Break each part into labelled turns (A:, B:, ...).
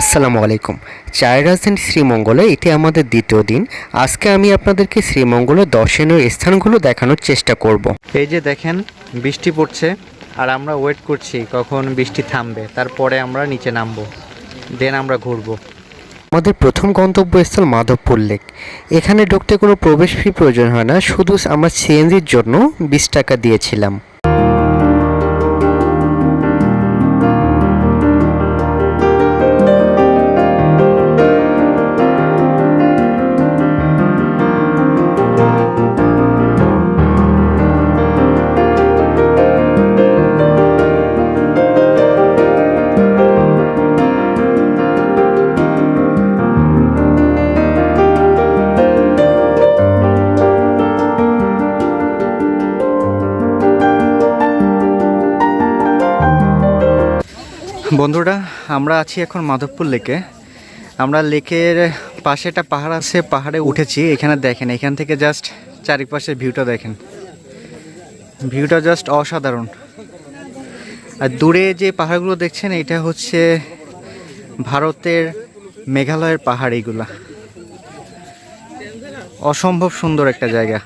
A: আসসালামু আলাইকুম। চায়ের রাজধানী শ্রীমঙ্গলে এটি আমাদের দ্বিতীয় দিন। আজকে আমি আপনাদেরকে শ্রীমঙ্গলের দর্শনীয় স্থানগুলো দেখানোর চেষ্টা করব।
B: এই যে দেখেন বৃষ্টি পড়ছে আর আমরা ওয়েট করছি কখন বৃষ্টি থামবে। তারপরে আমরা নিচে নামবো দেন আমরা ঘুরবো।
A: আমাদের প্রথম গন্তব্যস্থল মাধবপুর লেক। এখানে ঢুকতে কোনো প্রবেশ ফি প্রয়োজন হয় না শুধু আমরা সিএনজির জন্য বিশ টাকা দিয়েছিলাম।
B: বন্ধুরা, আমরা আছি এখন মাধবপুর লেকে। আমরা লেকের পাশে একটা পাহাড় আছে, পাহাড়ে উঠেছি। এখানে দেখেন, এখান থেকে জাস্ট চারিপাশের ভিউটা দেখেন। ভিউটা জাস্ট অসাধারণ। আর দূরে যে পাহাড়গুলো দেখছেন, এটা হচ্ছে ভারতের মেঘালয়ের পাহাড় এইগুলা। অসম্ভব সুন্দর একটা জায়গা।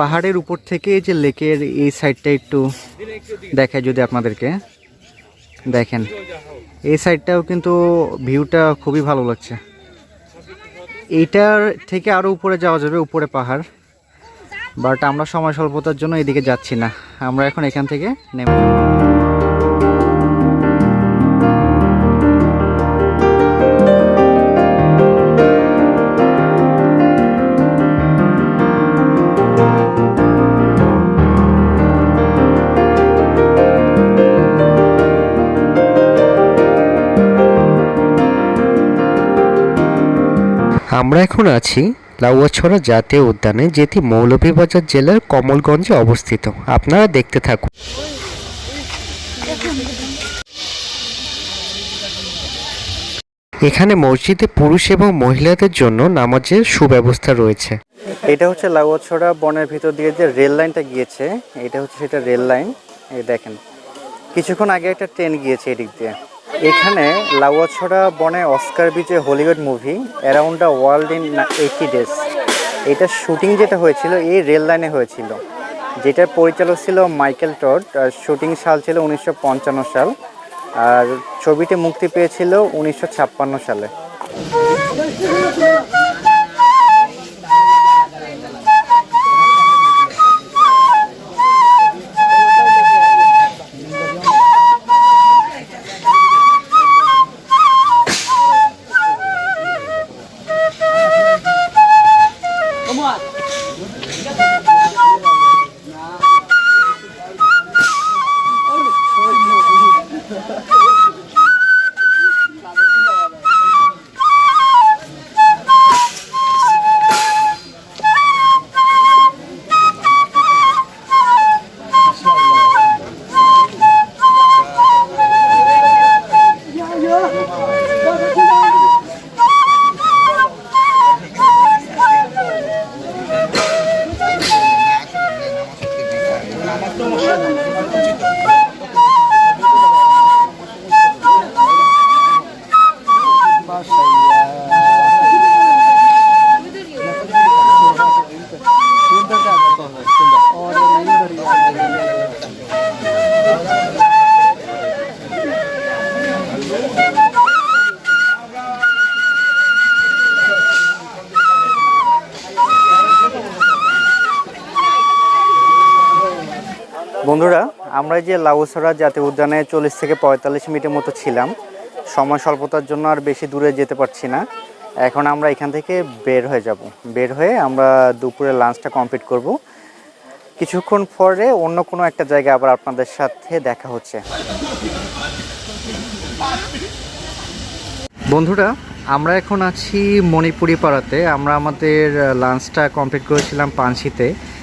B: পাহাড়ের উপর থেকে যে লেকের এই সাইডটা একটু দেখায় যদি আপনাদেরকে। দেখেন, এই সাইডটাও কিন্তু ভিউটা খুবই ভালো লাগছে। এইটার থেকে আরও উপরে যাওয়া যাবে, উপরে পাহাড়। বাট আমরা সময় স্বল্পতার জন্য এদিকে যাচ্ছি না। আমরা এখন এখান থেকে নেমে
A: আমরা এখন আছি লাউয়াছড়া জাতীয় উদ্যানে, যেটি মৌলভীবাজার জেলার কমলগঞ্জে অবস্থিত। আপনারা দেখতে থাকুন। এখানে মসজিদে পুরুষ এবং মহিলাদের জন্য নামাজের সুব্যবস্থা রয়েছে।
B: এটা হচ্ছে লাউয়াছড়া বনের ভিতর দিয়ে যে রেল লাইনটা গিয়েছে, এটা হচ্ছে সেটা রেল লাইন। এই দেখেন, কিছুক্ষণ আগে একটা ট্রেন গিয়েছে এদিক দিয়ে। এখানে লাউয়াছড়া বনে অস্কার বিজে Hollywood movie around the world in eighty days. এটা শুটিং যেটা হয়েছিল, এই রেল লাইনে হয়েছিল। যেটার পরিচালক ছিল মাইকেল টড শুটিং সাল ছিল উনিশশো পঞ্চান্ন সাল, আর ছবিটি মুক্তি পেয়েছিল উনিশশো ছাপ্পান্ন ছাপ্পান্ন সালে বন্ধুরা আমরা যে লাউসরা জাতীয় উদ্যানে চল্লিশ থেকে পঁয়তাল্লিশ মিনিটের মতো ছিলাম। সময় স্বল্পতার জন্য আর বেশি দূরে যেতে পারছি না। এখন আমরা এখান থেকে বের হয়ে যাব। বের হয়ে আমরা দুপুরে লাঞ্চটা কমপ্লিট করব। কিছুক্ষণ পরে অন্য কোনো একটা জায়গায় আবার আপনাদের সাথে দেখা হচ্ছে। বন্ধুরা আমরা এখন আছি মণিপুরি পাড়াতে। আমরা আমাদের লাঞ্চটা কমপ্লিট করেছিলাম পানশিতে আহ,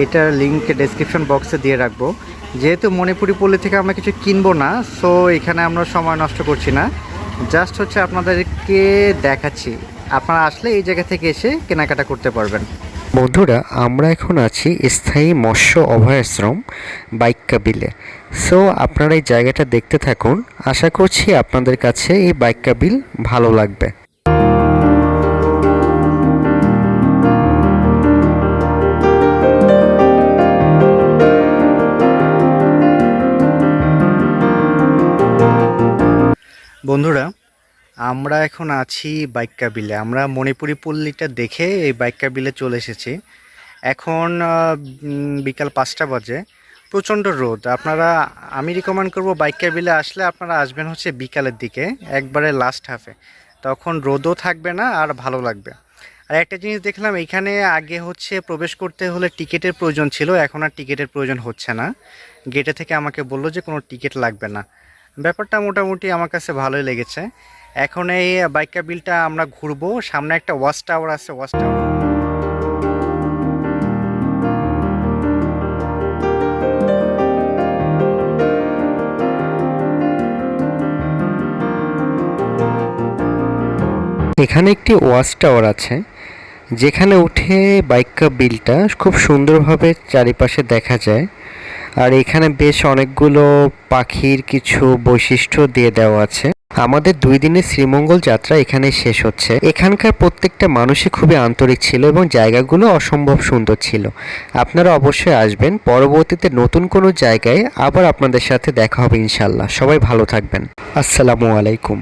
B: এটার লিঙ্ক ডেসক্রিপশন বক্সে দিয়ে রাখব। যেহেতু মণিপুরি পল্লী থেকে আমরা কিছু কিনবো না সো এখানে আমরা সময় নষ্ট করছি না। জাস্ট হচ্ছে আপনাদেরকে দেখাচ্ছি। আপনারা আসলে এই জায়গা থেকে এসে কেনাকাটা করতে পারবেন।
A: বন্ধুরা, আমরা এখন আছি স্থায়ী মৎস্য অভয়াশ্রম বাইক্কা বিলে সো আপনারা এই জায়গাটা দেখতে থাকুন। আশা করছি আপনাদের কাছে এই বাইক্কা বিল ভালো লাগবে।
B: বন্ধুরা, আমরা এখন আছি বাইক্কা বিলে আমরা মণিপুরি পল্লীটা দেখে এই বাইক্কা বিলে চলে এসেছি। এখন বিকাল পাঁচটা বাজে। প্রচণ্ড রোদ। আপনারা, আমি রিকমেন্ড করব বাইক্কা বিলে আসলে আপনারা আসবেন হচ্ছে বিকালের দিকে, একবারে লাস্ট হাফে তখন রোদও থাকবে না আর ভালো লাগবে। আর একটা জিনিস দেখলাম, এখানে আগে হচ্ছে প্রবেশ করতে হলে টিকিটের প্রয়োজন ছিল, এখন আর টিকিটের প্রয়োজন হচ্ছে না। গেটে থেকে আমাকে বলল যে কোনো টিকিট লাগবে না। ব্যাপারটা মোটামুটি আমার কাছে ভালোই লেগেছে। এখন এই বাইকা বিলটা আমরা ঘুরবো, সামনে একটা ওয়াচ টাওয়ার আছে, ওয়াচ টাওয়ার।
A: এখানে একটি ওয়াচ টাওয়ার আছে, যেখানে উঠে বাইকা বিলটা খুব সুন্দরভাবে চারিপাশে দেখা যায়। আর এখানে বেশ অনেকগুলো পাখির কিছু বৈশিষ্ট্য দিয়ে দেওয়া আছে। আমাদের দুই দিনের শ্রীমঙ্গল যাত্রা এখানে শেষ হচ্ছে। এখানকার প্রত্যেকটা মানুষই খুবই আন্তরিক ছিল এবং জায়গাগুলো অসম্ভব সুন্দর ছিল। আপনারা অবশ্যই আসবেন। পরবর্তীতে নতুন কোনো জায়গায় আবার আপনাদের সাথে দেখা হবে ইনশাল্লাহ সবাই ভালো থাকবেন। আসসালামু আলাইকুম।